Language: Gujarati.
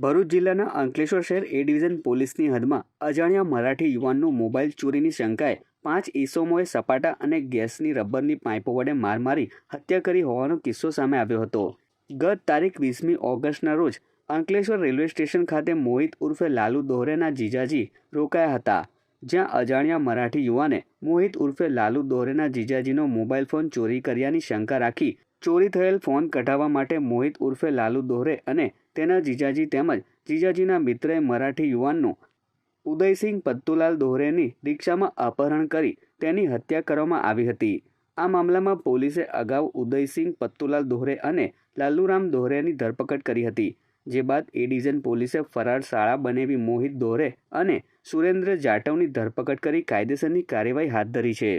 ભરૂચ જિલ્લાના અંકલેશ્વર શહેર એ ડિવિઝન પોલીસની હદમાં અજાણ્યા મરાઠી યુવાનનું મોબાઈલ ચોરીની શંકાએ પાંચ ઈસોમોએ સપાટા અને ગેસની રબરની પાઇપો વડે માર મારી હત્યા કરી હોવાનો કિસ્સો સામે આવ્યો હતો. ગત તારીખ વીસમી ઓગસ્ટના રોજ અંકલેશ્વર રેલવે સ્ટેશન ખાતે મોહિત ઉર્ફે લાલુ દોહરેના જીજાજી રોકાયા હતા, જ્યાં અજાણ્યા મરાઠી યુવાને મોહિત ઉર્ફે લાલુ દોહરેના જીજાજીનો મોબાઈલ ફોન ચોરી કર્યાની શંકા રાખી ચોરી થયેલ ફોન કઢાવવા માટે મોહિત ઉર્ફે લાલુ દોહરે અને તેના જીજાજી તેમજ જીજાજીના મિત્રએ મરાઠી યુવાનનું ઉદયસિંહ પત્તુલાલ દોહરેની રિક્ષામાં અપહરણ કરી તેની હત્યા કરવામાં આવી હતી. આ મામલામાં પોલીસે અગાઉ ઉદયસિંહ પત્તુલાલ દોહરે અને લાલુરામ દોહરેની ધરપકડ કરી હતી, જે બાદ એ ડિવિઝન પોલીસે ફરાર શાળા બનેવી મોહિત દોહરે અને સુરેન્દ્ર જાટવની ધરપકડ કરી કાયદેસરની કાર્યવાહી હાથ ધરી છે.